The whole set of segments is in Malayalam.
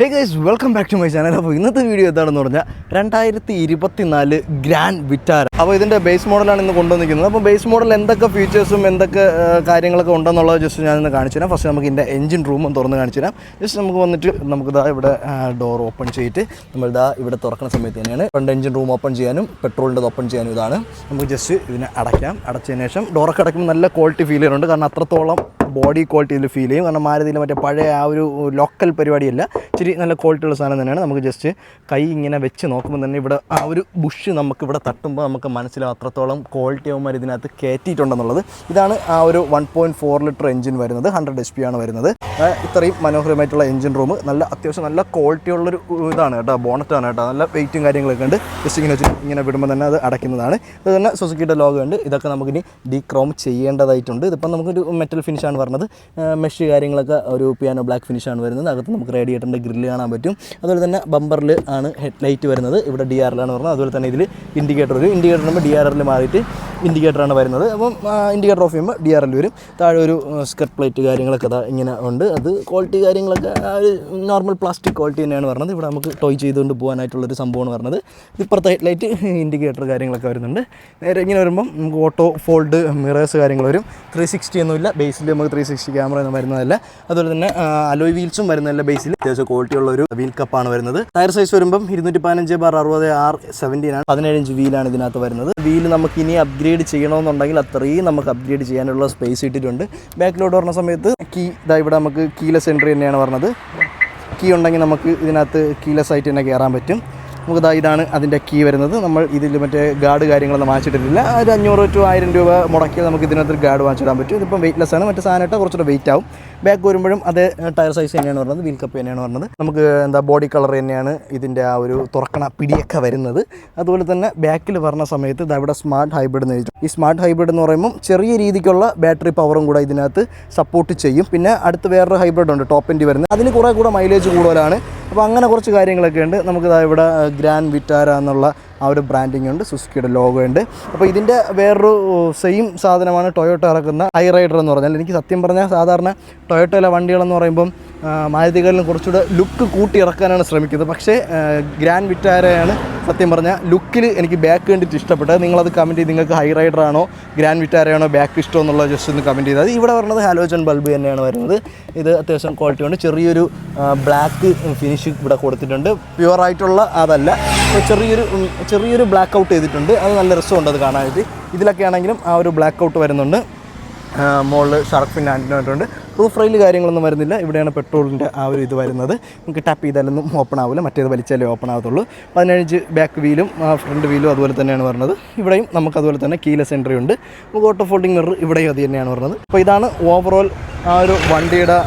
Hey guys welcome back to my channel അപ്പോൾ ഇന്നത്തെ വീഡിയോ എന്താണെന്ന് പറഞ്ഞാൽ രണ്ടായിരത്തി ഇരുപത്തിനാല് ഗ്രാൻഡ് വിറ്റാര അപ്പോൾ ഇതിന്റെ ബേസ് മോഡലാണ് ഇന്ന് കൊണ്ടുവന്നിരിക്കുന്നത്. അപ്പോൾ ബേസ് മോഡൽ എന്തൊക്കെ ഫീച്ചേഴ്സും എന്തൊക്കെ കാര്യങ്ങളൊക്കെ ഉണ്ടെന്നുള്ളത് ജസ്റ്റ് ഞാനിന്ന് കാണിച്ചു തരാം. ഫസ്റ്റ് നമുക്ക് ഇതിന്റെ എഞ്ചിൻ റൂമും തുറന്ന് കാണിച്ചു തരാം. ജസ്റ്റ് നമുക്ക് വന്നിട്ട് നമുക്ക് ഇതാ ഇവിടെ ഡോർ ഓപ്പൺ ചെയ്തിട്ട് നമ്മൾ ഇതാ ഇവിടെ തുറക്കുന്ന സമയത്ത് തന്നെയാണ് ഫ്രണ്ട് എഞ്ചിൻ റൂം ഓപ്പൺ ചെയ്യാനും പെട്രോളിന്റെ ഓപ്പൺ ചെയ്യാനും ഇതാണ്. നമുക്ക് ജസ്റ്റ് ഇതിനെ അടയ്ക്കാം. അടച്ചതിന് ശേഷം ഡോറൊക്കെ അടയ്ക്കുമ്പോൾ നല്ല ക്വാളിറ്റി ഫീൽ ചെയ്യുന്നുണ്ട്. കാരണം അത്രത്തോളം ബോഡി ക്വാളിറ്റിയിൽ ഫീൽ ചെയ്യും. കാരണം മാരുതിയിൽ മറ്റേ പഴയ ആ ഒരു ലോക്കൽ പരിപാടിയല്ല. ഇച്ചിരി നല്ല ക്വാളിറ്റി ഉള്ള സാധനം തന്നെയാണ്. നമുക്ക് ജസ്റ്റ് കൈ ഇങ്ങനെ വെച്ച് നോക്കുമ്പോൾ തന്നെ ഇവിടെ ആ ഒരു ബുഷ് നമുക്ക് ഇവിടെ തട്ടുമ്പോൾ നമുക്ക് മനസ്സിലാവും അത്രത്തോളം ക്വാളിറ്റി അവന്മാർ ഇതിനകത്ത് കയറ്റിയിട്ടുണ്ടെന്നുള്ളത്. ഇതാണ് ആ ഒരു one point four litre engine വരുന്നത്. ഹൺഡ്രഡ് എച്ച് പി ആണ് വരുന്നത്. ഇത്രയും മനോഹരമായിട്ടുള്ള എഞ്ചിൻ റൂം നല്ല അത്യാവശ്യം നല്ല ക്വാളിറ്റി ഉള്ളൊരു ഇതാണ് കേട്ടോ ബോണറ്റാണ് കേട്ടോ. നല്ല വെയിറ്റും കാര്യങ്ങളൊക്കെ ഉണ്ട്. ജസ്റ്റ് ഇങ്ങനെ വെച്ച് ഇങ്ങനെ വിടുമ്പോൾ തന്നെ അത് അടയ്ക്കുന്നതാണ്. ഇത് തന്നെ സുസുക്കിയുടെ ലോഗോ ഉണ്ട്. ഇതൊക്കെ നമുക്കിനി ഡീക്രോം ചെയ്യേണ്ടതായിട്ടുണ്ട്. ഇതിപ്പം നമുക്കൊരു മെറ്റൽ ഫിനിഷാണ് പറഞ്ഞത്. മെഷ് കാര്യങ്ങളൊക്കെ ഒരു പിയാനോ ബ്ലാക്ക് ഫിനിഷാണ് വരുന്നത്. അകത്ത് നമുക്ക് റേഡിയേറ്ററിന്റെ ഗ്രില്ല് കാണാൻ പറ്റും. അതുപോലെ തന്നെ ബമ്പറിൽ ആണ് ഹെഡ് ലൈറ്റ് വരുന്നത്. ഇവിടെ ഡി ആറിലാണ് പറഞ്ഞത്. അതുപോലെ തന്നെ ഇതിൽ ഇൻഡിക്കേറ്റർ വരും. ഇൻഡിക്കേറ്റർ നമ്മൾ ഡി ആർ എല്ലിൽ മാറിയിട്ട് ഇൻഡിക്കേറ്ററാണ് വരുന്നത്. അപ്പം ഇൻഡിക്കേറ്റർ ഓഫ് ചെയ്യുമ്പോൾ ഡി ആർ എൽ വരും. താഴെ ഒരു സ്കർട്ട് പ്ലേറ്റ് കാര്യങ്ങളൊക്കെ ഇങ്ങനെ ഉണ്ട്. അത് ക്വാളിറ്റി കാര്യങ്ങളൊക്കെ ഒരു നോർമൽ പ്ലാസ്റ്റിക് ക്വാളിറ്റി തന്നെയാണ് പറഞ്ഞത്. ഇവിടെ നമുക്ക് ടോയ് ചെയ്തുകൊണ്ട് പോകാനായിട്ടുള്ളൊരു സംഭവമാണ് പറഞ്ഞത്. ഇപ്പുറത്തെ ഹെഡ് ലൈറ്റ് ഇൻഡിക്കേറ്റർ കാര്യങ്ങളൊക്കെ വരുന്നുണ്ട്. നേരെ ഇങ്ങനെ വരുമ്പം നമുക്ക് ഓട്ടോ ഫോൾഡ് മിറേഴ്സ് കാര്യങ്ങൾ വരും. ത്രീ സിക്സ്റ്റി ഒന്നുമില്ല. ബേസിൽ നമുക്ക് ത്രീ സിക്സ്റ്റി ക്യാമറ ഒന്നും വരുന്നതല്ല. അതുപോലെ തന്നെ അലോയ് വീൽസും വരുന്നതല്ല ബേസിൽ അത്യാവശ്യം ക്വാളിറ്റി ഉള്ള ഒരു വീൽ കപ്പാണ് വരുന്നത്. ടയർ സൈസ് വരുമ്പം ഇരുന്നൂറ്റി പതിനഞ്ച് ബാർ അറുപത് ആർ സെവന്റീൻ ആണ്. പതിനേഴ് ഇഞ്ച് വീലാണ് ഇതിനകത്ത് വരുന്നത്. വീൽ നമുക്ക് ഇനി അപ്ഗ്രേഡ് ചെയ്യണമെന്നുണ്ടെങ്കിൽ അത്രയും നമുക്ക് അപ്ഗ്രേഡ് ചെയ്യാനുള്ള സ്പേസ് ഇട്ടിട്ടുണ്ട്. ബാക്കിലോട്ട് വരുന്ന സമയത്ത് കീ ഇതാ ഇവിടെ നമുക്ക് കീലെസ് എൻട്രി തന്നെയാണ് പറഞ്ഞത് കീ ഉണ്ടെങ്കിൽ നമുക്ക് ഇതിനകത്ത് കീലെസ് ആയിട്ട് തന്നെ കയറാൻ പറ്റും. നമുക്ക് ഇതാ ഇതാണ് അതിന്റെ കീ വരുന്നത്. നമ്മൾ ഇതിൽ മറ്റേ ഗാർഡ് കാര്യങ്ങളൊന്നും വാങ്ങിച്ചിട്ടില്ല ഒരു അഞ്ഞൂറ് ടു ആയിരം രൂപ മുടക്കിയാൽ നമുക്ക് ഇതിനകത്ത് ഗാർഡ് വാങ്ങിച്ചിടാൻ പറ്റും. ഇതിപ്പം വെയിറ്റ്ലെസ് ആണ്. മറ്റേ സാധനം ഇട്ടാൽ കുറച്ചുകൂടെ വെയിറ്റ് ആവും. ബാക്ക് വരുമ്പോഴും അതേ ടയർ സൈസ് തന്നെയാണ് പറഞ്ഞത് വീൽ കപ്പ് തന്നെയാണ് പറഞ്ഞത് നമുക്ക് എന്താ ബോഡി കളർ തന്നെയാണ് ഇതിന്റെ ആ ഒരു തുറക്കണ പിടിയൊക്കെ വരുന്നത്. അതുപോലെ തന്നെ ബാക്കിൽ പറഞ്ഞ സമയത്ത് ഇത് അവിടെ സ്മാർട്ട് ഹൈബ്രിഡ് എന്ന് ചോദിച്ചു ഈ സ്മാർട്ട് ഹൈബ്രിഡ് എന്ന് പറയുമ്പോൾ ചെറിയ രീതിക്കുള്ള ബാറ്ററി പവറും കൂടെ ഇതിനകത്ത് സപ്പോർട്ട് ചെയ്യും. പിന്നെ അടുത്ത് വേറൊരു ഹൈബ്രിഡ് ഉണ്ട് ടോപ്പ് എൻഡി വരുന്നത്. അതിന് കുറേ കൂടെ മൈലേജ് കൂടുതലാണ്. അപ്പോൾ അങ്ങനെ കുറച്ച് കാര്യങ്ങളൊക്കെ ഉണ്ട്. നമുക്ക് ഇവിടെ ഗ്രാൻഡ് വിറ്റാര എന്നുള്ള ആ ഒരു ബ്രാൻഡിങ് ഉണ്ട് സുസുക്കിയുടെ ലോഗോ ഉണ്ട്. അപ്പോൾ ഇതിന്റെ വേറൊരു സെയിം സാധനമാണ് ടൊയോട്ട ഇറക്കുന്ന ഹൈ റൈഡർ എന്ന് പറഞ്ഞാൽ. എനിക്ക് സത്യം പറഞ്ഞാൽ സാധാരണ ടൊയോട്ടയിലെ വണ്ടികളെന്ന് പറയുമ്പം മാരുതികളിലും കുറച്ചുകൂടെ ലുക്ക് കൂട്ടി ഇറക്കാനാണ് ശ്രമിക്കുന്നത്. പക്ഷേ ഗ്രാൻഡ് വിറ്റാരയാണ് സത്യം പറഞ്ഞാൽ ലുക്കിൽ എനിക്ക് ബാക്ക് കണ്ടിട്ട് ഇഷ്ടപ്പെട്ടത്. നിങ്ങളത് കമന്റ് ചെയ്ത് നിങ്ങൾക്ക് ഹൈ റൈഡർ ആണോ ഗ്രാൻഡ് വിറ്റാരയാണോ ബാക്ക് ഇഷ്ടമോ എന്നുള്ളത് ജസ്റ്റ് ഒന്ന് കമന്റ് ചെയ്താൽ ഇവിടെ പറഞ്ഞത് ഹാലോജൻ ബൾബ് തന്നെയാണ് വരുന്നത്. ഇത് അത്യാവശ്യം ക്വാളിറ്റി ഉണ്ട്. ചെറിയൊരു ബ്ലാക്ക് ഫിനിഷ് ഇവിടെ കൊടുത്തിട്ടുണ്ട്. പ്യുവർ ആയിട്ടുള്ള അതല്ല. ചെറിയൊരു ചെറിയൊരു ബ്ലാക്ക് ഔട്ട് ചെയ്തിട്ടുണ്ട്. അത് നല്ല രസമുണ്ട് അത് കാണാനായിട്ട്. ഇതിലൊക്കെ ആണെങ്കിലും ആ ഒരു ബ്ലാക്ക് ഔട്ട് വരുന്നുണ്ട്. മുകളിൽ ഷാർക്ക് ഫിൻ ആയിട്ടുണ്ട് റൂഫ് റെയിൽ കാര്യങ്ങളൊന്നും വരുന്നില്ല. ഇവിടെയാണ് പെട്രോളിന്റെ ആ ഒരു ഇത് വരുന്നത്. നമുക്ക് ടാപ്പ് ചെയ്താലൊന്നും ഓപ്പൺ ആവില്ല. മറ്റേത് വലിച്ചാലേ ഓപ്പൺ ആകത്തുള്ളൂ പതിനഞ്ച് ബാക്ക് വീലും ഫ്രണ്ട് വീലും അതുപോലെ തന്നെയാണ് വരുന്നത്. ഇവിടെയും നമുക്ക് അതുപോലെ തന്നെ കീലെസ് എൻട്രി ഉണ്ട്. നമുക്ക് ഓട്ടോ ഫോൾഡിംഗ് മിറർ ഇവിടെയും അത് തന്നെയാണ് പറഞ്ഞത് അപ്പോൾ ഇതാണ് ഓവറോൾ ആ ഒരു വണ്ടിയുടെ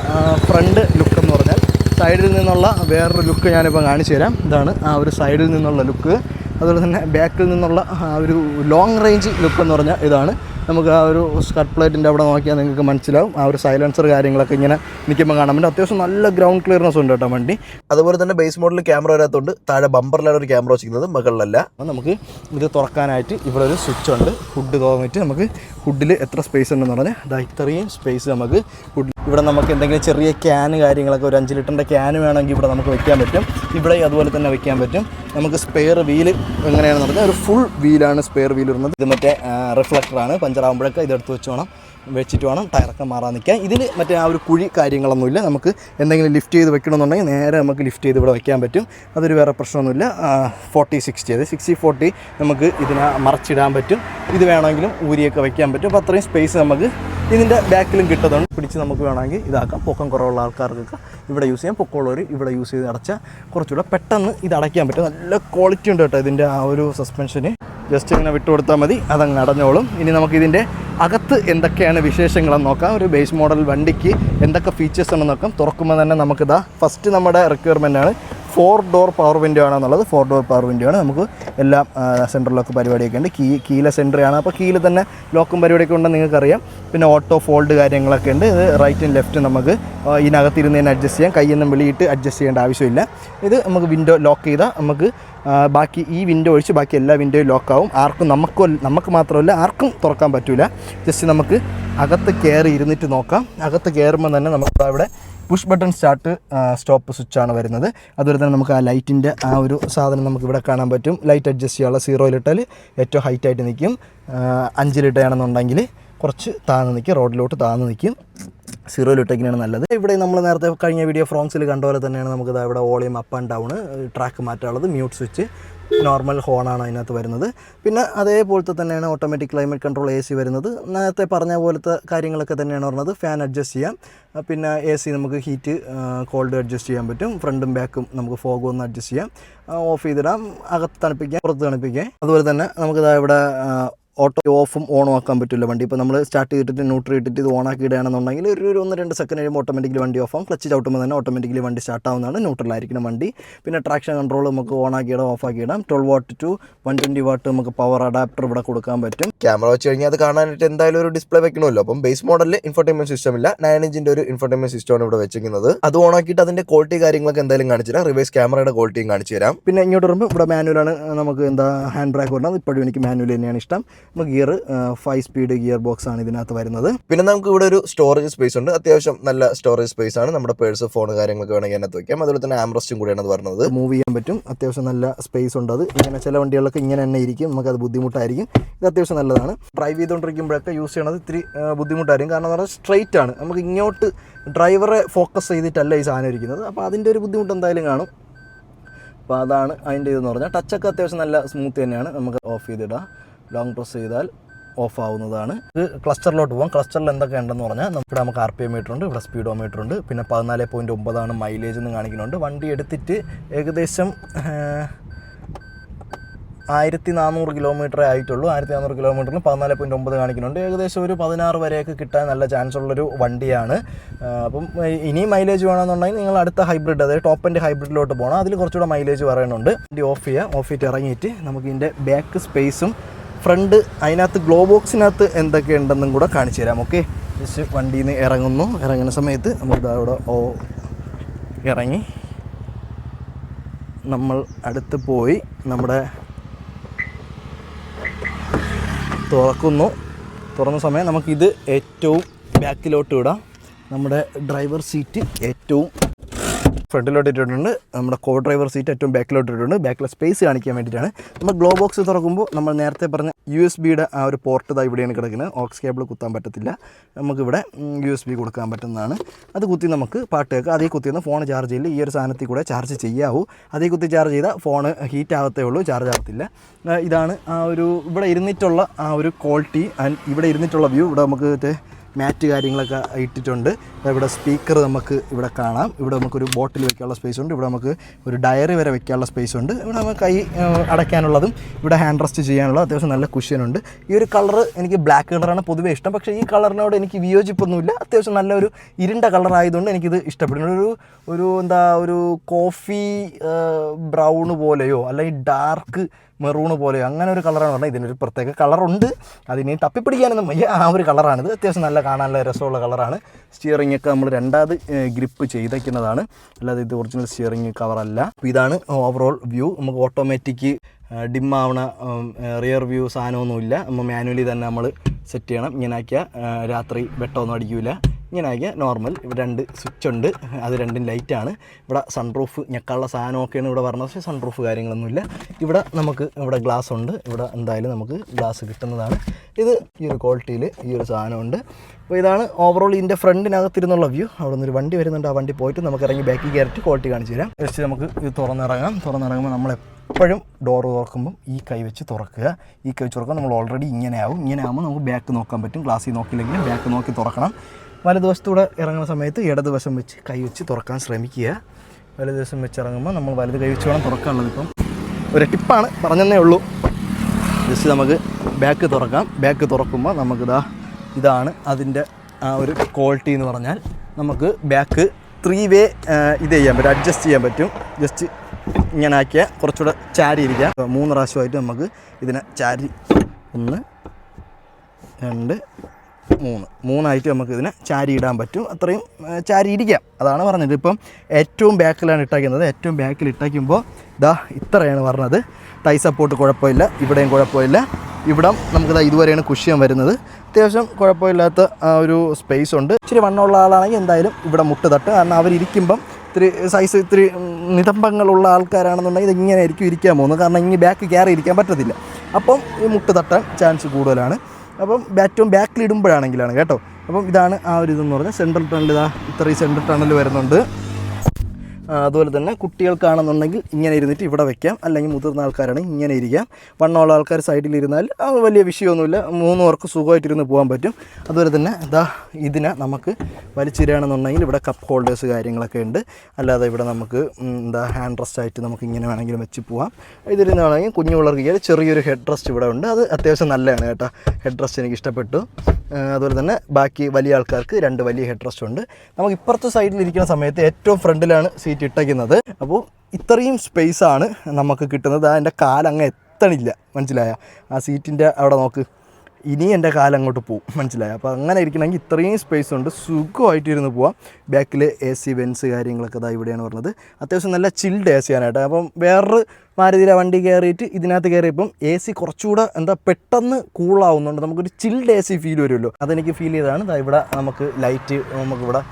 ഫ്രണ്ട് ലുക്ക് എന്ന് പറഞ്ഞാൽ. സൈഡിൽ നിന്നുള്ള വേറൊരു ലുക്ക് ഞാനിപ്പോൾ കാണിച്ചു തരാം ഇതാണ് ആ ഒരു സൈഡിൽ നിന്നുള്ള ലുക്ക് അതുപോലെ തന്നെ ബാക്കിൽ നിന്നുള്ള ആ ഒരു ലോങ് റേഞ്ച് ലുക്ക് എന്ന് പറഞ്ഞാൽ ഇതാണ്. നമുക്ക് ആ ഒരു സ്കട്ട് പ്ലേറ്റിന്റെ അവിടെ നോക്കിയാൽ നിങ്ങൾക്ക് മനസ്സിലാവും. ആ ഒരു സൈലൻസർ കാര്യങ്ങളൊക്കെ ഇങ്ങനെ നിൽക്കുമ്പോൾ കാണാൻ പറ്റും. അത്യാവശ്യം നല്ല ഗ്രൗണ്ട് ക്ലിയർനെസ് ഉണ്ട് കേട്ടോ വണ്ടി. അതുപോലെ തന്നെ ബേസ് മോഡൽ ക്യാമറ വരാത്തതുകൊണ്ട് താഴെ ബമ്പറിലാണ് ഒരു ക്യാമറ വെച്ചിരിക്കുന്നത് മുകളിലല്ല. നമുക്ക് ഇത് തുറക്കാനായിട്ട് ഇവിടെ ഒരു സ്വിച്ച് ഉണ്ട്. ഹുഡ് തുറന്നിട്ട് നമുക്ക് ഹുഡിൽ എത്ര സ്പേസ് ഉണ്ടെന്ന് പറഞ്ഞാൽ അതാ ഇത്രയും സ്പേസ് നമുക്ക് ഹുഡ് ഇവിടെ നമുക്ക് എന്തെങ്കിലും ചെറിയ ക്യാന് കാര്യങ്ങളൊക്കെ ഒരു അഞ്ച് ലിറ്ററിന്റെ ക്യാന് വേണമെങ്കിൽ ഇവിടെ നമുക്ക് വെക്കാൻ പറ്റും. ഇവിടെ അതുപോലെ തന്നെ വെക്കാൻ പറ്റും. നമുക്ക് സ്പെയർ വീൽ എങ്ങനെയാണെന്ന് പറഞ്ഞാൽ ഒരു ഫുൾ വീലാണ് സ്പെയർ വീൽ വരുന്നത് ഇത് മറ്റേ റിഫ്ലക്ടറാണ് പഞ്ചറാകുമ്പോഴൊക്കെ ഇതെടുത്ത് വെച്ചോണം. വെച്ചിട്ട് വേണം ടയറൊക്കെ മാറാൻ നിൽക്കാൻ. ഇതിൽ മറ്റേ ആ ഒരു കുഴി കാര്യങ്ങളൊന്നുമില്ല. നമുക്ക് എന്തെങ്കിലും ലിഫ്റ്റ് ചെയ്ത് വെക്കണമെന്നുണ്ടെങ്കിൽ നേരെ നമുക്ക് ലിഫ്റ്റ് ചെയ്ത് ഇവിടെ വയ്ക്കാൻ പറ്റും. അതൊരു വേറെ പ്രശ്നമൊന്നുമില്ല. ഫോർട്ടി സിക്സ്റ്റി അത് സിക്സ്റ്റി ഫോർട്ടി നമുക്ക് ഇതിനെ മറച്ചിടാൻ പറ്റും. ഇത് വേണമെങ്കിലും ഊരിയൊക്കെ വയ്ക്കാൻ പറ്റും. അപ്പോൾ അത്രയും സ്പേസ് നമുക്ക് ഇതിന്റെ ബാക്കിലും കിട്ടുന്നുണ്ട് പിടിച്ച് നമുക്ക് വേണമെങ്കിൽ ഇതാക്കാം. പൊക്കം കുറവുള്ള ആൾക്കാർക്കൊക്കെ ഇവിടെ യൂസ് ചെയ്യാം. പൊക്കമുള്ളവർ ഇവിടെ യൂസ് ചെയ്ത് അടച്ചാൽ കുറച്ചുകൂടെ പെട്ടെന്ന് ഇത് അടയ്ക്കാൻ പറ്റും. നല്ല ക്വാളിറ്റി ഉണ്ട് കേട്ടോ ഇതിന്റെ ആ ഒരു സസ്പെൻഷന് ജസ്റ്റ് ഇങ്ങനെ വിട്ടു കൊടുത്താൽ മതി. അതങ്ങ് അടഞ്ഞോളും ഇനി നമുക്ക് ഇതിന്റെ അകത്ത് എന്തൊക്കെയാണ് വിശേഷങ്ങളെന്ന് നോക്കാം. ഒരു ബേസ് മോഡൽ വണ്ടിക്ക് എന്തൊക്കെ ഫീച്ചേഴ്സ് ഉണ്ടെന്ന് നോക്കാം. തുറക്കുമ്പോൾ തന്നെ നമുക്കിതാ ഫസ്റ്റ് നമ്മുടെ റിക്വയർമെന്റ് ആണ്. ഫോർ ഡോർ പവർ വിൻഡോ ആണെന്നുള്ളത് ഫോർ ഡോർ പവർ വിൻഡോ ആണ്. നമുക്ക് എല്ലാം സെൻട്രൽ ലോക്ക് പരിപാടിയൊക്കെ ഉണ്ട്. കീ കീല സെന്റർ ആണ്. അപ്പോൾ കീയിൽ തന്നെ ലോക്കും പരിപാടിയൊക്കെ ഉണ്ടെന്ന് നിങ്ങൾക്കറിയാം. പിന്നെ ഓട്ടോ ഫോൾഡ് കാര്യങ്ങളൊക്കെ ഉണ്ട്. ഇത് റൈറ്റ് ആൻഡ് ലെഫ്റ്റ് നമുക്ക് ഇതിനകത്തിരുന്ന് തന്നെ അഡ്ജസ്റ്റ് ചെയ്യാം. കൈയൊന്നും വെളിയിട്ട് അഡ്ജസ്റ്റ് ചെയ്യേണ്ട ആവശ്യമില്ല. ഇത് നമുക്ക് വിൻഡോ ലോക്ക് ചെയ്താൽ നമുക്ക് ബാക്കി ഈ വിൻഡോ ഒഴിച്ച് ബാക്കി എല്ലാ വിൻഡോയും ലോക്കാവും ആർക്കും നമുക്ക് നമുക്ക് മാത്രമല്ല ആർക്കും തുറക്കാൻ പറ്റില്ല ജസ്റ്റ് നമുക്ക് അകത്ത് കയറി ഇരുന്നിട്ട് നോക്കാം. അകത്ത് കയറുമ്പോൾ തന്നെ നമുക്ക് ദാ ഇവിടെ പുഷ് ബട്ടൺ സ്റ്റാർട്ട് സ്റ്റോപ്പ് സ്വിച്ചാണ് വരുന്നത്. അതുപോലെ തന്നെ നമുക്ക് ആ ലൈറ്റിന്റെ ആ ഒരു സാധനം നമുക്ക് ഇവിടെ കാണാൻ പറ്റും. ലൈറ്റ് അഡ്ജസ്റ്റ് ചെയ്യാനുള്ള സീറോയിലിട്ടാൽ ഏറ്റവും ഹൈറ്റ് ആയിട്ട് നിൽക്കും അഞ്ചിലിട്ടാണെന്നുണ്ടെങ്കിൽ കുറച്ച് താഴ്ന്ന് നിൽക്കും റോഡിലോട്ട് താഴ്ന്ന് നിൽക്കും സീറോയിലിട്ടേക്കിനാണ് നല്ലത്. ഇവിടെ നമ്മൾ നേരത്തെ കഴിഞ്ഞ വീഡിയോ ഫ്രോങ്സിൽ കണ്ട പോലെ തന്നെയാണ് നമുക്ക് ഇവിടെ volume up and down track മാറ്റാനുള്ളത് mute switch normal ഹോണാണ് അതിനകത്ത് വരുന്നത്. പിന്നെ അതേപോലത്തെ തന്നെയാണ് automatic climate control A C വരുന്നത്. നേരത്തെ പറഞ്ഞ പോലത്തെ കാര്യങ്ങളൊക്കെ തന്നെയാണ് പറഞ്ഞത്. ഫാൻ അഡ്ജസ്റ്റ് ചെയ്യാം. പിന്നെ എ സി നമുക്ക് ഹീറ്റ് കോൾഡ് അഡ്ജസ്റ്റ് ചെയ്യാൻ പറ്റും. ഫ്രണ്ടും ബാക്കും നമുക്ക് ഫോഗ് ഒന്ന് അഡ്ജസ്റ്റ് ചെയ്യാം. ഓഫ് ചെയ്തിടാം. അകത്ത് തണുപ്പിക്കാം. പുറത്ത് തണുപ്പിക്കാം. അതുപോലെ തന്നെ നമുക്ക് ഇവിടെ ഓട്ടോ ഓഫും ഓണും ആക്കാൻ പറ്റില്ല. വണ്ടി ഇപ്പോൾ നമ്മൾ സ്റ്റാർട്ട് ചെയ്തിട്ട് ന്യൂട്രി ഇട്ടിട്ട് ഇത് ഓൺ ആക്കി ഇടുകയാണെന്നുണ്ടെങ്കിൽ ഒരു ഒരു ഒന്ന് രണ്ട് സെക്കൻഡ് കഴിയുമ്പോൾ ഓട്ടോമാറ്റിക്കലി വണ്ടി ഓഫ് ആവും. ക്ലച്ച് ചവിട്ടുമ്പോൾ തന്നെ ഓട്ടോമാറ്റിക്കലി വണ്ടി സ്റ്റാർട്ട് ആവുന്നതാണ് ന്യൂട്രലായിരിക്കണം വണ്ടി. പിന്നെ ട്രാക്ഷൻ കൺട്രോൾ നമുക്ക് ഓൺ ആക്കി ഇടാം ഓഫ് ആക്കി ഇടാം. Twelve watt to one twenty watt നമുക്ക് പവർ അഡാപ്റ്റർ ഇവിടെ കൊടുക്കാൻ പറ്റും. ക്യാമറ വെച്ച് കഴിഞ്ഞാൽ അത് കാണാനായിട്ട് എന്തായാലും ഒരു ഡിസ്പ്ലേ വെക്കണമല്ലോ. അപ്പം ബേസ് മോഡലിൽ ഇൻഫർടൈൻമെന്റ് സിസ്റ്റം ഇല്ല. നയൻ ഇഞ്ചിന്റെ ഒരു ഇൻഫർടൈൻമെന്റ് സിസ്റ്റമാണ് ഇവിടെ വെച്ചിരിക്കുന്നത്. അത് ഓൺ ആക്കിയിട്ട് അതിന്റെ ക്വാളിറ്റി കാര്യങ്ങളൊക്കെ എന്തായാലും കാണിച്ചു തരാം റിവേഴ്സ് ക്യാമറയുടെ ക്വാളിറ്റിയും കാണിച്ചു തരാം പിന്നെ ഇങ്ങോട്ട് വരുമ്പോൾ ഇവിടെ മാനുവലാണ് നമുക്ക് എന്താ ഹാൻഡ് ബ്രേക്ക് വരുന്നത് ഇപ്പോഴും എനിക്ക് മാനുവൽ തന്നെയാണ് ഇഷ്ടം. നമുക്ക് gear five speed gear box ആണ് ഇതിനകത്ത് വരുന്നത്. പിന്നെ നമുക്ക് ഇവിടെ ഒരു സ്റ്റോറേജ് സ്പേസ് ഉണ്ട്. അത്യാവശ്യം നല്ല സ്റ്റോറേജ് സ്പേസ് ആണ്. നമ്മുടെ പേഴ്സ് ഫോൺ കാര്യങ്ങളൊക്കെ വേണമെങ്കിൽ അതിനകത്ത് വയ്ക്കാം അതുപോലെ തന്നെ ആംബ്രസ്റ്റും കൂടിയാണ് പറഞ്ഞത് മൂവ് ചെയ്യാൻ പറ്റും. അത്യാവശ്യം നല്ല സ്പേസ് ഉണ്ട് അത്. ഇങ്ങനെ ചില വണ്ടികളൊക്കെ ഇങ്ങനെ തന്നെ ഇരിക്കും. നമുക്ക് അത് ബുദ്ധിമുട്ടായിരിക്കും. ഇത് അത്യാവശ്യം നല്ലതാണ്. ഡ്രൈവ് ചെയ്തുകൊണ്ടിരിക്കുമ്പോഴൊക്കെ യൂസ് ചെയ്യണത് ഇത്തിരി ബുദ്ധിമുട്ടായിരിക്കും. കാരണം എന്ന് പറഞ്ഞാൽ സ്ട്രെയിറ്റ് ആണ്. നമുക്ക് ഇങ്ങോട്ട് ഡ്രൈവറെ ഫോക്കസ് ചെയ്തിട്ടല്ല ഈ സാധനം ഇരിക്കുന്നത്. അപ്പോൾ അതിന്റെ ഒരു ബുദ്ധിമുട്ട് എന്തായാലും കാണും. അപ്പോൾ അതാണ് അതിന്റെ ഇതെന്ന് പറഞ്ഞാൽ ടച്ചൊക്കെ അത്യാവശ്യം നല്ല സ്മൂത്ത് തന്നെയാണ്. നമുക്ക് ഓഫ് ചെയ്തിടാം. ലോങ് പ്രസ് ചെയ്താൽ ഓഫ് ആവുന്നതാണ് ഇത് ക്ലസ്റ്ററിലോട്ട് പോകാം ക്ലസ്റ്ററിൽ എന്തൊക്കെ ഉണ്ടെന്ന് പറഞ്ഞാൽ നമുക്ക് നമുക്ക് ആർ പി എം മീറ്റർ ഉണ്ട് ഇവിടെ സ്പീഡോമീറ്റർ ഉണ്ട് പിന്നെ പതിനാല് പോയിന്റ് ഒമ്പതാണ് മൈലേജ് എന്ന് കാണിക്കുന്നുണ്ട്. വണ്ടി എടുത്തിട്ട് ഏകദേശം ആയിരത്തി നാനൂറ് കിലോമീറ്ററേ ആയിട്ടുള്ളൂ. ആയിരത്തി നാനൂറ് കിലോമീറ്ററിന് പതിനാല് പോയിന്റ് ഒമ്പത് കാണിക്കുന്നുണ്ട്. ഏകദേശം ഒരു പതിനാറ് വരെയൊക്കെ കിട്ടാൻ നല്ല ചാൻസ് ഉള്ളൊരു വണ്ടിയാണ്. അപ്പം ഇനി മൈലേജ് വേണമെന്നുണ്ടെങ്കിൽ നിങ്ങൾ അടുത്ത ഹൈബ്രിഡ് അതായത് ടോപ്പ് എന്റെ ഹൈബ്രിഡിലോട്ട് പോകണം. അതിൽ കുറച്ചുകൂടെ മൈലേജ് പറയുന്നുണ്ട് വണ്ടി ഓഫ് ചെയ്യുക ഓഫ് ചെയ്തിട്ട് ഇറങ്ങിയിട്ട് നമുക്ക് ഇതിന്റെ ബാക്ക് സ്പേസും ഫ്രണ്ട് അതിനകത്ത് ഗ്ലോ ബോക്സിനകത്ത് എന്തൊക്കെ ഉണ്ടെന്നും കൂടെ കാണിച്ചു തരാം ഓക്കെ? ജസ്റ്റ് വണ്ടിയിൽ നിന്ന് ഇറങ്ങുന്നു. ഇറങ്ങുന്ന സമയത്ത് നമ്മളിത് അവിടെ ഓ ഇറങ്ങി. നമ്മൾ അടുത്ത് പോയി നമ്മുടെ തുറക്കുന്നു. തുറന്ന സമയം നമുക്കിത് ഏറ്റവും ബാക്കിലോട്ട് ഇടാം നമ്മുടെ ഡ്രൈവർ സീറ്റ് ഏറ്റവും ഫ്രണ്ടിലോട്ട് ഇട്ടിട്ടുണ്ട്. നമ്മുടെ കോ ഡ്രൈവർ സീറ്റ് ഏറ്റവും ബാക്കിലോട്ട് ഇട്ടിട്ടുണ്ട്. ബാക്കിലെ സ്പേസ് കാണിക്കാൻ വേണ്ടിയിട്ടാണ്. നമ്മൾ ഗ്ലോ ബോക്സ് തുറക്കുമ്പോൾ നമ്മൾ നേരത്തെ പറഞ്ഞ യു എസ് ബിയുടെ ആ ഒരു പോർട്ട് ഇതാ ഇവിടെയാണ് കിടക്കുന്നത്. ഓക്സ് കേബിൾ കുത്താൻ പറ്റത്തില്ല. നമുക്കിവിടെ യു എസ് ബി കൊടുക്കാൻ പറ്റുന്നതാണ്. അത് കുത്തി നമുക്ക് പാട്ട് കേൾക്കാം അതേ കുത്തി ഫോൺ ചാർജ് ചെയ്യില്ല ഈ ഒരു സാധനത്തിൽ കൂടെ ചാർജ് ചെയ്യാവൂ. അതേ കുത്തി ചാർജ് ചെയ്താൽ ഫോൺ ഹീറ്റ് ആകത്തേ ഉള്ളൂ. ചാർജ് ആകത്തില്ല ഇതാണ് ആ ഒരു ഇവിടെ ഇരുന്നിട്ടുള്ള ആ ഒരു ക്വാളിറ്റി ആൻഡ് ഇവിടെ ഇരുന്നിട്ടുള്ള വ്യൂ ഇവിടെ നമുക്ക് മറ്റേ മാറ്റ് കാര്യങ്ങളൊക്കെ ഇട്ടിട്ടുണ്ട്. ഇവിടെ സ്പീക്കർ നമുക്ക് ഇവിടെ കാണാം. ഇവിടെ നമുക്കൊരു ബോട്ടിൽ വെക്കാനുള്ള സ്പേസ് ഉണ്ട്. ഇവിടെ നമുക്ക് ഒരു ഡയറി വരെ വെക്കാനുള്ള സ്പേസ് ഉണ്ട്. ഇവിടെ നമുക്ക് കൈ അടയ്ക്കാനുള്ളതും ഇവിടെ ഹാൻഡ് റെസ്റ്റ് ചെയ്യാനുള്ള അത്യാവശ്യം നല്ല കുഷ്യനുണ്ട് ഈ ഒരു കളർ എനിക്ക് ബ്ലാക്ക് കളറാണ് പൊതുവേ ഇഷ്ടം. പക്ഷേ ഈ കളറിനോട് എനിക്ക് വിയോജിപ്പൊന്നുമില്ല. അത്യാവശ്യം നല്ലൊരു ഇരുണ്ട കളർ ആയതുകൊണ്ട് എനിക്കിത് ഇഷ്ടപ്പെടുന്നു. ഒരു ഒരു എന്താ ഒരു കോഫി ബ്രൗൺ പോലെയോ അല്ലെങ്കിൽ ഡാർക്ക് മെറൂണ് പോലെ അങ്ങനെ ഒരു കളറാണ് പറഞ്ഞാൽ ഇതിനൊരു പ്രത്യേക കളറുണ്ട് അതിനെ തപ്പിപ്പിടിക്കാനൊന്നും വയ്യ. ആ ഒരു കളറാണിത് അത്യാവശ്യം നല്ല കാണാനുള്ള രസമുള്ള കളറാണ് സ്റ്റിയറിംഗ് ഒക്കെ നമ്മൾ രണ്ടാമത് ഗ്രിപ്പ് ചെയ്തേക്കുന്നതാണ്. അല്ലാതെ ഇത് ഒറിജിനൽ സ്റ്റിയറിംഗ് കവറല്ല ഇതാണ് ഓവറോൾ വ്യൂ നമുക്ക് ഓട്ടോമാറ്റിക് ഡിം ആവണ റിയർ വ്യൂ സാധനമൊന്നുമില്ല. നമ്മൾ മാനുവലി തന്നെ നമ്മൾ സെറ്റ് ചെയ്യണം. ഇങ്ങനെ ആക്കിയാൽ രാത്രി വെട്ടമൊന്നും അടിക്കില്ല ഇങ്ങനെ നോർമൽ ഇവിടെ രണ്ട് സ്വിച്ച് ഉണ്ട്. അത് രണ്ടും ലൈറ്റാണ് ഇവിടെ സൺറൂഫ് ഞെക്കാനുള്ള സാധനമൊക്കെയാണ് ഇവിടെ പറഞ്ഞത്. പക്ഷേ സൺറൂഫ് കാര്യങ്ങളൊന്നുമില്ല. ഇവിടെ നമുക്ക് ഇവിടെ ഗ്ലാസ് ഉണ്ട്. ഇവിടെ എന്തായാലും നമുക്ക് ഗ്ലാസ് കിട്ടുന്നതാണ്. ഇത് ഈ ഒരു ക്വാളിറ്റിയിൽ ഈ ഒരു സാധനമുണ്ട്. അപ്പോൾ ഇതാണ് ഓവറോൾ ഇതിന്റെ ഫ്രണ്ടിനകത്തിരുന്നുള്ള വ്യൂ അവിടെ നിന്നൊരു വണ്ടി വരുന്നുണ്ട്. ആ വണ്ടി പോയിട്ട് നമുക്ക് ഇറങ്ങി ബാക്കിൽ കയറിയിട്ട് ക്വാളിറ്റി കാണിച്ചു തരാം. ജസ്റ്റ് നമുക്ക് ഇത് തുറന്നിറങ്ങാം. തുറന്നിറങ്ങുമ്പോൾ നമ്മൾ എപ്പോഴും ഡോർ തുറക്കുമ്പം ഈ കൈ വെച്ച് തുറക്കുക. ഈ കൈ വെച്ച് തുറക്കുക നമ്മൾ ഓൾറെഡി ഇങ്ങനെ ആവും ഇങ്ങനെ ആകുമ്പോൾ നമുക്ക് ബാക്ക് നോക്കാൻ പറ്റും. ഗ്ലാസ്സിൽ നോക്കിയില്ലെങ്കിൽ ബാക്ക് നോക്കി തുറക്കണം. വലതുവശത്തൂടെ ഇറങ്ങുന്ന സമയത്ത് ഇടതുവശം വെച്ച് കൈ വെച്ച് തുറക്കാൻ ശ്രമിക്കുക. വലതുവശം വെച്ച് ഇറങ്ങുമ്പോൾ നമ്മൾ വലത് കൈ വെച്ച് വേണം തുറക്കാനുള്ളത് ഇപ്പം. ഒരു ടിപ്പാണ് പറഞ്ഞതേ ഉള്ളൂ. ജസ്റ്റ് നമുക്ക് ബാക്ക് തുറക്കാം. ബാക്ക് തുറക്കുമ്പോൾ നമുക്കിതാ ഇതാണ് അതിന്റെ ആ ഒരു ക്വാളിറ്റി എന്ന് പറഞ്ഞാൽ നമുക്ക് ബാക്ക് ത്രീ വേ ഇത് ചെയ്യാൻ പറ്റും അഡ്ജസ്റ്റ് ചെയ്യാൻ പറ്റും. ജസ്റ്റ് ഇങ്ങനെ ആക്കിയാൽ കുറച്ചുകൂടെ ചാരി ഇരിക്കാം മൂന്ന് പ്രാവശ്യമായിട്ട് നമുക്ക് ഇതിനെ ചാരി ഒന്ന് രണ്ട് മൂന്ന്. മൂന്നായിട്ട് നമുക്ക് ഇതിനെ ചാരി ഇടാൻ പറ്റും. അത്രയും ചാരി ഇരിക്കാം അതാണ് പറഞ്ഞത്. ഇപ്പം ഏറ്റവും ബാക്കിലാണ് ഇട്ടാക്കുന്നത്. ഏറ്റവും ബാക്കിൽ ഇട്ടാക്കുമ്പോൾ ഇതാ ഇത്രയാണ് പറഞ്ഞത്. തൈ സപ്പോർട്ട് കുഴപ്പമില്ല. ഇവിടെയും കുഴപ്പമില്ല. ഇവിടം നമുക്കിതാ ഇതുവരെയാണ് കുഷ്യൻ വരുന്നത്. അത്യാവശ്യം കുഴപ്പമില്ലാത്ത ഒരു സ്പേസ് ഉണ്ട്. ഇച്ചിരി വണ്ണമുള്ള ആളാണെങ്കിൽ എന്തായാലും ഇവിടെ മുട്ട് തട്ട്. കാരണം അവരിയ്ക്കുമ്പം ഇത്തിരി സൈസ് ഇത്തിരി നിതംബങ്ങളുള്ള ആൾക്കാരാണെന്നുണ്ടെങ്കിൽ ഇതിങ്ങനെ ആയിരിക്കും ഇരിക്കാൻ പോകുന്നത്. കാരണം ഇനി ബാക്ക് കയറി ഇരിക്കാൻ പറ്റത്തില്ല. അപ്പം ഈ മുട്ട് തട്ടാൻ ചാൻസ് കൂടുതലാണ്. അപ്പം ഏറ്റവും ബാക്കിൽ ഇടുമ്പോഴാണെങ്കിലാണ് കേട്ടോ. അപ്പം ഇതാണ് ആ ഒരു ഇതെന്ന് പറഞ്ഞാൽ സെൻട്രൽ ടണൽ ഇതാ. ഇത്രയും സെൻട്രൽ ടണൽ വരുന്നുണ്ട്. അതുപോലെ തന്നെ കുട്ടികൾക്കാണെന്നുണ്ടെങ്കിൽ ഇങ്ങനെ ഇരുന്നിട്ട് ഇവിടെ വെക്കാം. അല്ലെങ്കിൽ മുതിർന്ന ആൾക്കാരാണെങ്കിൽ ഇങ്ങനെ ഇരിക്കാം. വണ്ണമുള്ള ആൾക്കാർ സൈഡിൽ ഇരുന്നാൽ വലിയ വിഷയമൊന്നുമില്ല. മൂന്ന് പേർക്ക് സുഖമായിട്ടിരുന്ന് പോകാൻ പറ്റും. അതുപോലെ തന്നെ ഇതാ ഇതിനെ നമുക്ക് വലിച്ചിരുകയാണെന്നുണ്ടെങ്കിൽ ഇവിടെ കപ്പ് ഹോൾഡേഴ്സ് കാര്യങ്ങളൊക്കെ ഉണ്ട്. അല്ലാതെ ഇവിടെ നമുക്ക് എന്താ ഹാൻഡ് റെസ്റ്റ് ആയിട്ട് നമുക്ക് ഇങ്ങനെ വേണമെങ്കിലും വെച്ച് ഇതിരുന്ന് വേണമെങ്കിൽ കുഞ്ഞു പിള്ളേർക്ക് ചെറിയൊരു ഹെഡ് റെസ്റ്റ് ഇവിടെ ഉണ്ട്. അത് അത്യാവശ്യം നല്ലതാണ് കേട്ടോ. ഹെഡ് റെസ്റ്റ് എനിക്ക് ഇഷ്ടപ്പെട്ടു. അതുപോലെ തന്നെ ബാക്കി വലിയ ആൾക്കാർക്ക് രണ്ട് വലിയ ഹെഡ് റെസ്റ്റ് ഉണ്ട്. നമുക്ക് ഇപ്പുറത്തെ സൈഡിൽ ഇരിക്കുന്ന സമയത്ത് ഏറ്റവും ഫ്രണ്ടിലാണ് സീറ്റ് ഇട്ടേക്കുന്നത്. അപ്പോൾ ഇത്രയും സ്പേസ് ആണ് നമുക്ക് കിട്ടുന്നത്. അതിന്റെ കാലങ്ങ് എത്തണില്ല. മനസ്സിലായ? ആ സീറ്റിന്റെ അവിടെ നോക്ക്. ഇനി എന്റെ കാലം അങ്ങോട്ട് പോകും മനസ്സിലായോ? അപ്പോൾ അങ്ങനെ ഇരിക്കണമെങ്കിൽ ഇത്രയും സ്പേസ് ഉണ്ട്. സുഖമായിട്ട് ഇരുന്ന് പോവാം ബാക്കിൽ എ സി വെൻസ് കാര്യങ്ങളൊക്കെ ഇതാ ഇവിടെയാണ് പറഞ്ഞത്. അത്യാവശ്യം നല്ല ചിൽഡ് എ സി ആണ് കേട്ടോ. അപ്പം വേറൊരു മാരുതിയിലെ വണ്ടി കയറിയിട്ട് ഇതിനകത്ത് കയറിയപ്പം എ സി കുറച്ചുകൂടെ എന്താ പെട്ടെന്ന് കൂളാവുന്നുണ്ട് നമുക്കൊരു ചിൽഡ് എ സി ഫീൽ വരുമല്ലോ. അതെനിക്ക് ഫീൽ ചെയ്തതാണ്. ദാ ഇവിടെ നമുക്ക് ലൈറ്റ് നമുക്കിവിടെ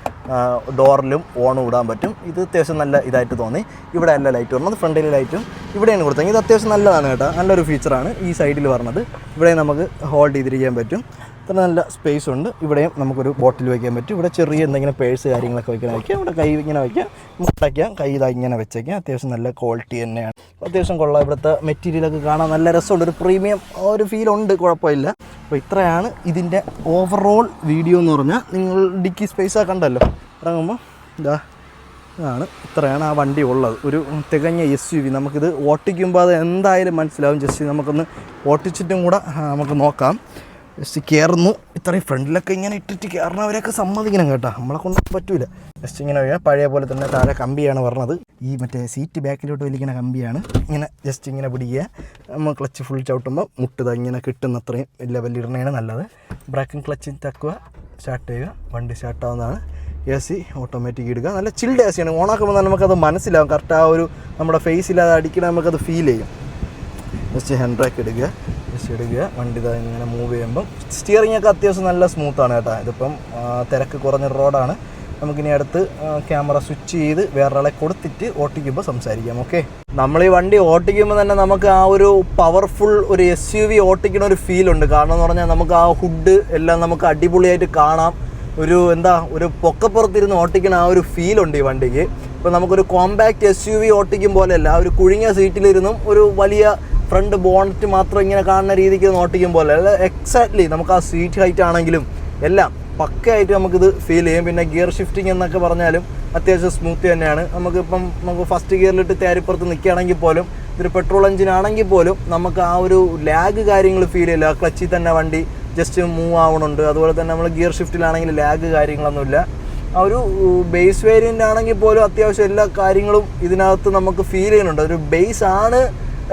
ഡോറിലും ഓണും ഇടാൻ പറ്റും. ഇത് അത്യാവശ്യം നല്ല ഇതായിട്ട് തോന്നി. ഇവിടെ അല്ല ലൈറ്റ് വരുന്നത് ഫ്രണ്ടിൽ ലൈറ്റും ഇവിടെയാണ് കൊടുത്തത്. ഇത് അത്യാവശ്യം നല്ലതാണ് കേട്ടോ. നല്ലൊരു ഫീച്ചറാണ് ഈ സൈഡിൽ പറഞ്ഞത് ഇവിടെ നമുക്ക് ഹോൾഡ് ചെയ്തിരിക്കാൻ പറ്റും. ഇത്ര നല്ല സ്പേസ് ഉണ്ട്. ഇവിടെയും നമുക്കൊരു ബോട്ടിൽ വയ്ക്കാൻ പറ്റും. ഇവിടെ ചെറിയ എന്തെങ്കിലും പേഴ്സ് കാര്യങ്ങളൊക്കെ വയ്ക്കാൻ വയ്ക്കാം ഇവിടെ കൈ ഇങ്ങനെ വയ്ക്കാം മുട്ടയ്ക്കാം. കൈ ഇതാ ഇങ്ങനെ വെച്ചേക്കാം. അത്യാവശ്യം നല്ല ക്വാളിറ്റി തന്നെയാണ്. അത്യാവശ്യം കൊള്ളാം. ഇവിടുത്തെ മെറ്റീരിയലൊക്കെ കാണാൻ നല്ല രസമുണ്ട് ഒരു പ്രീമിയം ഒരു ഫീൽ ഉണ്ട്. കുഴപ്പമില്ല. അപ്പോൾ ഇത്രയാണ് ഇതിന്റെ ഓവറോൾ വീഡിയോ എന്ന് പറഞ്ഞാൽ നിങ്ങൾ ഡിക്കി സ്പേസ് ആ കണ്ടല്ലോ. ഇറങ്ങുമ്പോൾ ഇതാ ഇതാണ്. ഇത്രയാണ് ആ വണ്ടി ഉള്ളത്. ഒരു തികഞ്ഞ എസ് യു വി നമുക്കിത് ഓട്ടിക്കുമ്പോൾ അത് എന്തായാലും മനസ്സിലാവും. ജസ്റ്റ് നമുക്കൊന്ന് ഓട്ടിച്ചിട്ടും കൂടെ നമുക്ക് നോക്കാം. ജസ്റ്റ് കയറുന്നു ഇത്രയും ഫ്രണ്ടിലൊക്കെ ഇങ്ങനെ ഇട്ടിട്ട് കയറുന്നവരെയൊക്കെ സമ്മതിക്കണം കേട്ടോ. നമ്മളെ കൊണ്ട് പറ്റൂല. ജസ്റ്റ് ഇങ്ങനെ വരിക. പഴയ പോലെ തന്നെ താഴെ കമ്പിയാണ് പറഞ്ഞത് ഈ മറ്റേ സീറ്റ് ബാക്കിലോട്ട് വലിക്കുന്ന കമ്പിയാണ്. ഇങ്ങനെ ജസ്റ്റ് ഇങ്ങനെ പിടിക്കുക. നമ്മൾ ക്ലച്ച് ഫുൾ ചവിട്ടുമ്പോൾ മുട്ടുക ഇങ്ങനെ കിട്ടുന്ന അത്രയും ലെവലിടണയാണ് നല്ലത്. ബ്രേക്കും ക്ലച്ച് തക്കുക. സ്റ്റാർട്ട് ചെയ്യുക. വണ്ടി സ്റ്റാർട്ടാവുന്നതാണ് എ സി ഓട്ടോമാറ്റിക് ഇടുക. നല്ല ചിൽഡ് എ സിയാണ് ഓണാക്കുമ്പോൾ നമുക്കത് മനസ്സിലാവും. കറക്റ്റ് ആ ഒരു നമ്മുടെ ഫേസിൽ അത് അടിക്കണ നമുക്കത് ഫീൽ ചെയ്യും. ജസ്റ്റ് ഹാൻഡ് ബ്രേക്ക് എടുക്കുക എടുക്കുക. വണ്ടി ഇങ്ങനെ മൂവ് ചെയ്യുമ്പം സ്റ്റിയറിംഗ് ഒക്കെ അത്യാവശ്യം നല്ല സ്മൂത്താണ് കേട്ടോ. ഇതിപ്പം തിരക്ക് കുറഞ്ഞ റോഡാണ് നമുക്കിനി അടുത്ത് ക്യാമറ സ്വിച്ച് ചെയ്ത് വേറൊരാളെ കൊടുത്തിട്ട് ഓട്ടിക്കുമ്പോൾ സംസാരിക്കാം ഓക്കെ നമ്മൾ ഈ വണ്ടി ഓട്ടിക്കുമ്പോൾ തന്നെ നമുക്ക് ആ ഒരു പവർഫുൾ ഒരു എസ് യു വി ഓട്ടിക്കുന്ന ഒരു ഫീൽ ഉണ്ട്. കാരണം എന്ന് പറഞ്ഞാൽ നമുക്ക് ആ ഹുഡ് എല്ലാം നമുക്ക് അടിപൊളിയായിട്ട് കാണാം. ഒരു എന്താ ഒരു പൊക്കപ്പുറത്തിരുന്ന് ഓട്ടിക്കുന്ന ആ ഒരു ഫീൽ ഉണ്ട് ഈ വണ്ടിക്ക്. ഇപ്പോൾ നമുക്കൊരു കോമ്പാക്റ്റ് എസ് യു വി ഓട്ടിക്കും പോലെയല്ല ഒരു കുഴിഞ്ഞ സീറ്റിലിരുന്നും ഒരു വലിയ ഫ്രണ്ട് ബോണറ്റ് മാത്രം ഇങ്ങനെ കാണുന്ന രീതിക്ക് നോട്ടിക്കും പോലെ. അല്ല എക്സാക്ട്ലി നമുക്ക് ആ സീറ്റ് ഹൈറ്റ് ആണെങ്കിലും എല്ലാം പക്കയായിട്ട് നമുക്കിത് ഫീൽ ചെയ്യും. പിന്നെ ഗിയർ ഷിഫ്റ്റിംഗ് എന്നൊക്കെ പറഞ്ഞാലും അത്യാവശ്യം സ്മൂത്ത് തന്നെയാണ്. നമുക്കിപ്പം നമുക്ക് ഫസ്റ്റ് ഗിയറിലിട്ട് തേരിപ്പുറത്ത് നിൽക്കുകയാണെങ്കിൽ പോലും ഇതൊരു പെട്രോൾ എഞ്ചിൻ ആണെങ്കിൽ പോലും നമുക്ക് ആ ഒരു ലാഗ് കാര്യങ്ങൾ ഫീൽ ചെയ്യില്ല. ആ ക്ലച്ചിൽ തന്നെ വണ്ടി ജസ്റ്റ് മൂവ് ആവണുണ്ട്. അതുപോലെ തന്നെ നമ്മൾ ഗിയർ ഷിഫ്റ്റിലാണെങ്കിൽ ലാഗ് കാര്യങ്ങളൊന്നുമില്ല. ആ ഒരു ബേസ് വേരിയന്റ് ആണെങ്കിൽ പോലും അത്യാവശ്യം എല്ലാ കാര്യങ്ങളും ഇതിനകത്ത് നമുക്ക് ഫീൽ ചെയ്യുന്നുണ്ട്. ഒരു ബേസ് ആണ്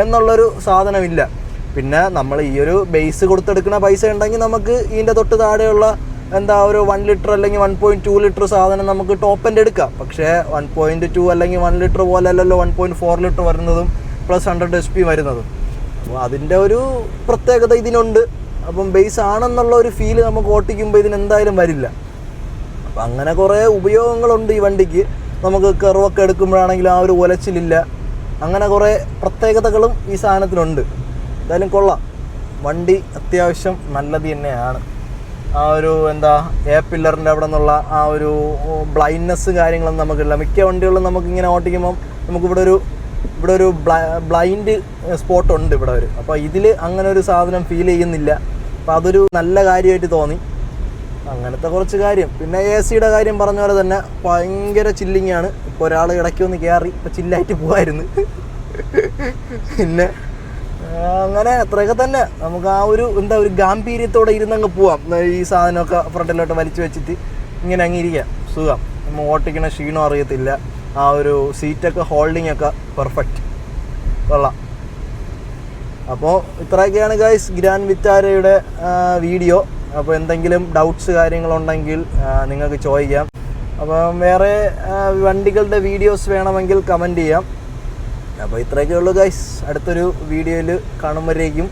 എന്നുള്ളൊരു സാധനമില്ല. പിന്നെ നമ്മൾ ഈ ഒരു ബേസ് കൊടുത്തെടുക്കുന്ന പൈസ ഉണ്ടെങ്കിൽ നമുക്ക് ഇതിന്റെ തൊട്ട് താഴെയുള്ള എന്താ ഒരു വൺ ലിറ്റർ അല്ലെങ്കിൽ വൺ പോയിന്റ് ടു ലിറ്റർ സാധനം നമുക്ക് ടോപ്പ് എന്റെ എടുക്കാം. പക്ഷേ വൺ പോയിന്റ് ടു അല്ലെങ്കിൽ വൺ ലിറ്റർ പോലെ അല്ലല്ലോ വൺ പോയിന്റ് ഫോർ ലിറ്റർ വരുന്നതും പ്ലസ് ഹൺഡ്രഡ് എച്ച് പി വരുന്നതും. അപ്പോൾ അതിന്റെ ഒരു പ്രത്യേകത ഇതിനുണ്ട്. അപ്പം ബേസ് ആണെന്നുള്ള ഒരു ഫീൽ നമുക്ക് ഓട്ടിക്കുമ്പോൾ ഇതിന് എന്തായാലും വരില്ല. അപ്പം അങ്ങനെ കുറേ ഉപയോഗങ്ങളുണ്ട് ഈ വണ്ടിക്ക്. നമുക്ക് കെറുവൊക്കെ എടുക്കുമ്പോഴാണെങ്കിൽ ആ ഒരു ഒലച്ചിലില്ല. അങ്ങനെ കുറേ പ്രത്യേകതകളും ഈ സാധനത്തിനുണ്ട്. എന്തായാലും കൊള്ളാം. വണ്ടി അത്യാവശ്യം നല്ലത് തന്നെയാണ്. ആ ഒരു എന്താ എ പില്ലറിന്റെ അവിടെ നിന്നുള്ള ആ ഒരു ബ്ലൈൻഡ്നെസ് കാര്യങ്ങളൊന്നും നമുക്കില്ല. മിക്ക വണ്ടികളും നമുക്ക് ഇങ്ങനെ ഓട്ടിക്കുമ്പം നമുക്കിവിടെ ഒരു ഇവിടെ ഒരു ബ്ലൈൻഡ് സ്പോട്ട് ഉണ്ട് ഇവിടെ ഒരു. അപ്പോൾ ഇതിൽ അങ്ങനെ ഒരു സാധനം ഫീൽ ചെയ്യുന്നില്ല. അപ്പോൾ അതൊരു നല്ല കാര്യമായിട്ട് തോന്നി. അങ്ങനത്തെ കുറച്ച് കാര്യം. പിന്നെ എ സിയുടെ കാര്യം പറഞ്ഞ പോലെ തന്നെ ഭയങ്കര ചില്ലിങ് ആണ്. ഇപ്പോൾ ഒരാൾ ഇടയ്ക്ക് ഒന്ന് കയറി ഇപ്പം ചില്ലായിട്ട് പോവായിരുന്നു. പിന്നെ അങ്ങനെ അത്രയൊക്കെ തന്നെ. നമുക്ക് ആ ഒരു എന്താ ഒരു ഗാംഭീര്യത്തോടെ ഇരുന്നങ്ങ് പോവാം. ഈ സാധനമൊക്കെ ഫ്രണ്ടിലോട്ട് വലിച്ചു വെച്ചിട്ട് ഇങ്ങനെ അങ്ങ് ഇരിക്കാം. സുഖം. നമ്മൾ ഓട്ടിക്കണ ക്ഷീണം അറിയത്തില്ല. ആ ഒരു സീറ്റൊക്കെ ഹോൾഡിംഗ് ഒക്കെ പെർഫെക്റ്റ് കൊള്ളാം. അപ്പോൾ ഇത്രയൊക്കെയാണ് ഗൈസ് ഗ്രാൻഡ് വിറ്റാരയുടെ വീഡിയോ. അപ്പോൾ എന്തെങ്കിലും ഡൗട്ട്സ് കാര്യങ്ങളുണ്ടെങ്കിൽ നിങ്ങൾക്ക് ചോദിക്കാം. അപ്പം വേറെ വണ്ടികളുടെ വീഡിയോസ് വേണമെങ്കിൽ കമന്റ് ചെയ്യാം. അപ്പോൾ ഇത്രയൊക്കെ ഉള്ളൂ ഗൈസ് അടുത്തൊരു വീഡിയോയിൽ കാണുമ്പോഴേക്കും